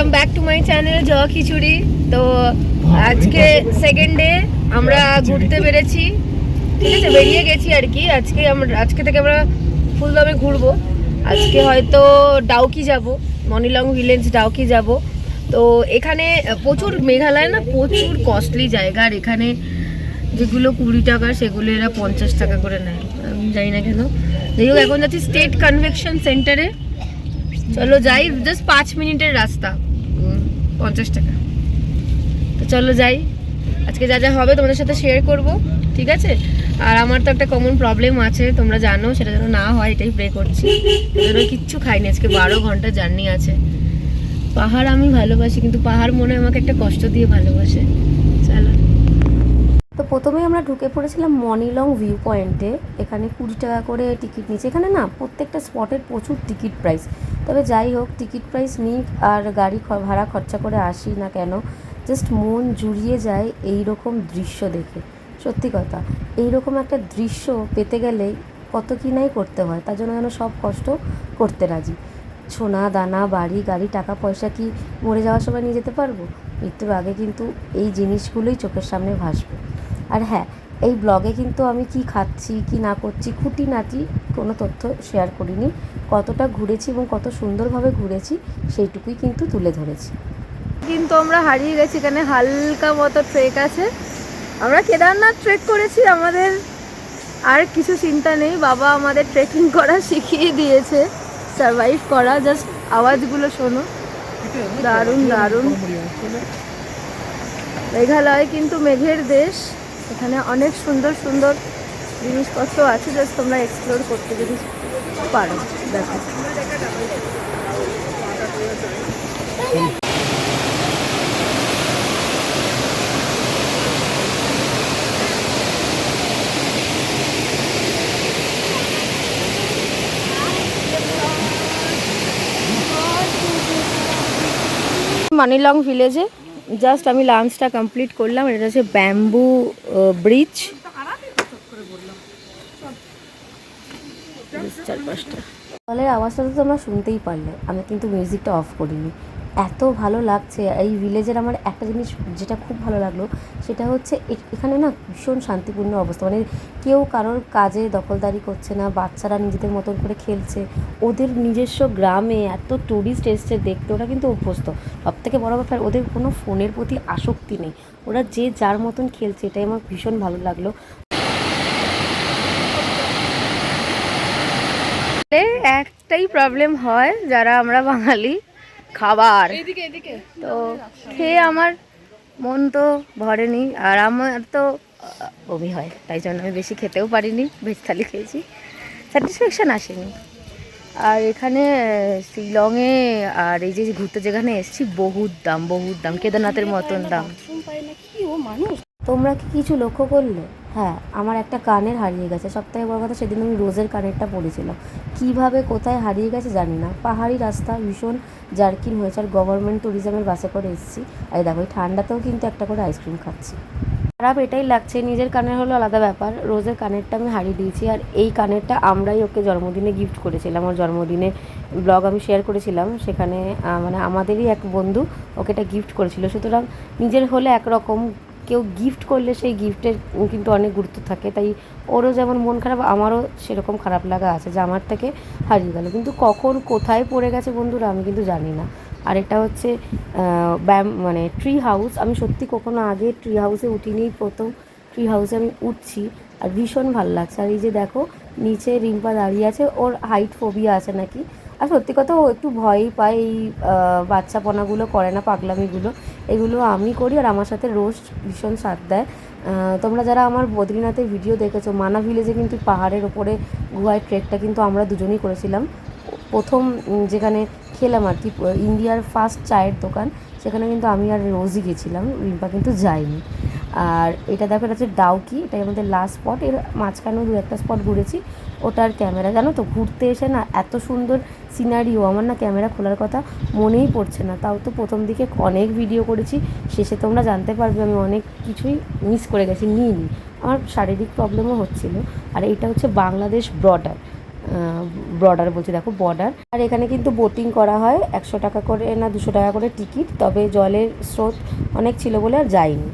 Welcome back to my channel জ খিচুড়ি তো আজকে সেকেন্ড ডে আমরা ঘুরতে বেরেছি ঠিক আছে বেরিয়ে গেছি আর কি। আজকে আমরা আজকে থেকে আমরা ফুলদমে ঘুরবো। আজকে হয়তো ডাউকি যাব মনিলং ভিলেজ ডাউকি যাব। তো এখানে প্রচুর মেঘালয় না প্রচুর কস্টলি জায়গা। আর এখানে যেগুলো কুড়ি টাকা সেগুলো এরা পঞ্চাশ টাকা করে নেয়। আমি জানি না কেন। যাই হোক এখন যাচ্ছি স্টেট কনভেকশন সেন্টারে চলো যাই জাস্ট পাঁচ মিনিটের রাস্তা। পঞ্চাশ টাকা। তো চলো যাই। আজকে যা যা হবে তোমাদের সাথে শেয়ার করব, ঠিক আছে? আর আমার তো একটা কমন প্রবলেম আছে, তোমরা জানো, সেটা যেন না হয়, এটাই প্রে করছি। যেন কিচ্ছু খাইনি, আজকে বারো ঘণ্টা জার্নি আছে। পাহাড় আমি ভালোবাসি, কিন্তু পাহাড় মনে আমাকে একটা কষ্ট দিয়ে ভালোবাসে। চলো। তো প্রথমেই আমরা ঢুকে পড়েছিলাম মনিলং ভিউ পয়েন্টে এখানে কুড়ি টাকা করে টিকিট নিচ্ছে এখানে না, প্রত্যেকটা স্পটের প্রচুর টিকিট প্রাইস তবে যাই হোক টিকিট প্রাইস নিক আর গাড়ি ভাড়া খরচা করে আসি না কেন জাস্ট মন জুড়িয়ে যায় এই রকম দৃশ্য দেখে। সত্যি কথা এই রকম একটা দৃশ্য পেতে গেলে কত কি নাই করতে হয়, তার জন্য যেন সব কষ্ট করতে রাজি। সোনা, দানা, বাড়ি, গাড়ি, টাকা, পয়সা কি মরে যাওয়ার সময় নিয়ে যেতে পারব? মৃত্যুর আগে কিন্তু এই জিনিসগুলোই চোখের সামনে ভাসবে। আর হ্যাঁ এই ব্লগে কিন্তু আমি কি খাচ্ছি, কি না করছি খুঁটি খুঁটিনাটি কোনো তথ্য শেয়ার করিনি। কতটা ঘুরেছি এবং কত সুন্দরভাবে ঘুরেছি, সেইটুকুই কিন্তু তুলে ধরেছি। কিন্তু আমরা হারিয়ে গেছি, এখানে হালকা মতো ট্রেক আছে। আমরা কেদারনাথ ট্রেক করেছি, আমাদের আর কিছু চিন্তা নেই। বাবা আমাদের ট্রেকিং করা শিখিয়ে দিয়েছে। সারভাইভ করা জাস্ট আওয়াজগুলো শোনো। দারুণ দারুণ। মেঘালয় কিন্তু মেঘের দেশ। এখানে অনেক সুন্দর সুন্দর জিনিসপত্র আছে জাস্ট তোমরা এক্সপ্লোর করতে যদি পারো দেখো। মানিলং ভিলেজে জাস্ট আমি লাঞ্চটা কমপ্লিট করলাম এটা হচ্ছে ব্যাম্বু ব্রিজ চার পাঁচটা ফলের আওয়াজটা তো তোমরা শুনতেই পারলে, আমি কিন্তু মিউজিকটা অফ করিনি। এত ভালো লাগছে, এই ভিলেজের আমার একটা জিনিস যেটা খুব ভালো লাগল, সেটা হচ্ছে এখানে না ভীষণ শান্তিপূর্ণ অবস্থা। মানে কেউ কারোর কাজে দখলদারি করছে না, বাচ্চারা নিজেদের মতন করে খেলছে, ওদের নিজস্ব গ্রামে এত ট্যুরিস্ট এসছে দেখতে, ওরা কিন্তু অভ্যস্ত। সব থেকে বড় ব্যাপার, ওদের কোনো ফোনের প্রতি আসক্তি নেই। ওরা যে যার মতন খেলছে, এটাই আমার ভীষণ ভালো লাগল। একটাই প্রবলেম হয় যারা আমরা বাঙালি খাবার। তো খেয়ে আমার মন তো ভরেনি আর আমার তো বমি হয় তাই জন্য আমি বেশি খেতেও পারিনি ভেজ থালি খেয়েছি। স্যাটিসফ্যাকশান আসেনি। আর এখানে শিলংয়ে আর এই যে ঘুরতে যেখানে এসেছি বহুত দাম বহুত দাম কেদারনাথের মতন দাম। তোমরা কি কিছু লক্ষ্য করলে? হ্যাঁ আমার একটা কানের হারিয়ে গেছে। সবথেকে বড় কথা সেদিন আমি রোজের কানেরটা পড়েছিলাম কীভাবে কোথায় হারিয়ে গেছে জানি না। পাহাড়ি রাস্তা, ভীষণ জার্কিন হয়েছে। আর গভর্নমেন্ট ট্যুরিজমের বাসে করে এসেছি। আর দেখো ঠান্ডাতেও কিন্তু একটা করে আইসক্রিম খাচ্ছি। খারাপ এটাই লাগছে, নিজের কানের হলো আলাদা ব্যাপার। রোজের কানেরটা আমি হারিয়ে দিয়েছি। আর এই কানেরটা আমরাই ওকে জন্মদিনে গিফট করেছিলাম। ওর জন্মদিনে ব্লগ আমি শেয়ার করেছিলাম। সেখানে মানে আমাদেরই এক বন্ধু ওকে এটা গিফট করেছিল। সুতরাং নিজের হলে একরকম কেউ গিফট করলে সেই গিফটের কিন্তু অনেক গুরুত্ব থাকে। তাই ওরও যেমন মন খারাপ, আমারও সেরকম খারাপ লাগা আছে যে আমার থেকে হারিয়ে গেল। কিন্তু কখন কোথায় পড়ে গেছে বন্ধুরা আমি কিন্তু জানি না। আর এটা হচ্ছে ব্যাম মানে ট্রি হাউস আমি সত্যি কখনো আগে ট্রি হাউসে উঠিনি। প্রথম ট্রি হাউসে আমি উঠছি আর ভীষণ ভালো লাগছে। আর এই যে দেখো, নিচে রিম্পা দাঁড়িয়ে আছে, ওর হাইট ফোবিয়া আছে নাকি? আর সত্যি কথা ও একটু ভয়ই পায় এই বাচ্চাপনাগুলো, করে না পাগলামিগুলো। এগুলো আমি করি আর আমার সাথে রোজ ভীষণ স্বাদ দেয়। তোমরা যারা আমার বদ্রীনাথের ভিডিও দেখেছ, মানা ভিলেজে কিন্তু পাহাড়ের ওপরে গুহায় ট্রেকটা কিন্তু আমরা দুজনেই করেছিলাম। প্রথম যেখানে খেলাম আর কি, ইন্ডিয়ার ফার্স্ট চায়ের দোকান, সেখানে কিন্তু আমি আর রোজই গেছিলাম, রিম্পা কিন্তু যায়নি। আর এটা দেখো, এটা হচ্ছে ডাউকি এটাই আমাদের লাস্ট স্পট এর মাঝখানেও দু একটা স্পট ঘুরেছি। ওটার ক্যামেরা জানো তো, ঘুরতে এসে না এত সুন্দর সিনারিও আমার না ক্যামেরা খোলার কথা মনেই পড়ছে না। তাও তো প্রথম দিকে অনেক ভিডিও করেছি, শেষে তোমরা জানতে পারবে আমি অনেক কিছুই মিস করে গেছি, নিইনি। আমার শারীরিক প্রবলেমও হচ্ছিল। আর এটা হচ্ছে বাংলাদেশ বর্ডার বর্ডার বলছি, দেখো বর্ডার আর এখানে কিন্তু বোটিং করা হয়, একশো টাকা করে না দুশো টাকা করে টিকিট তবে জলের স্রোত অনেক ছিল বলে আর যাইনি।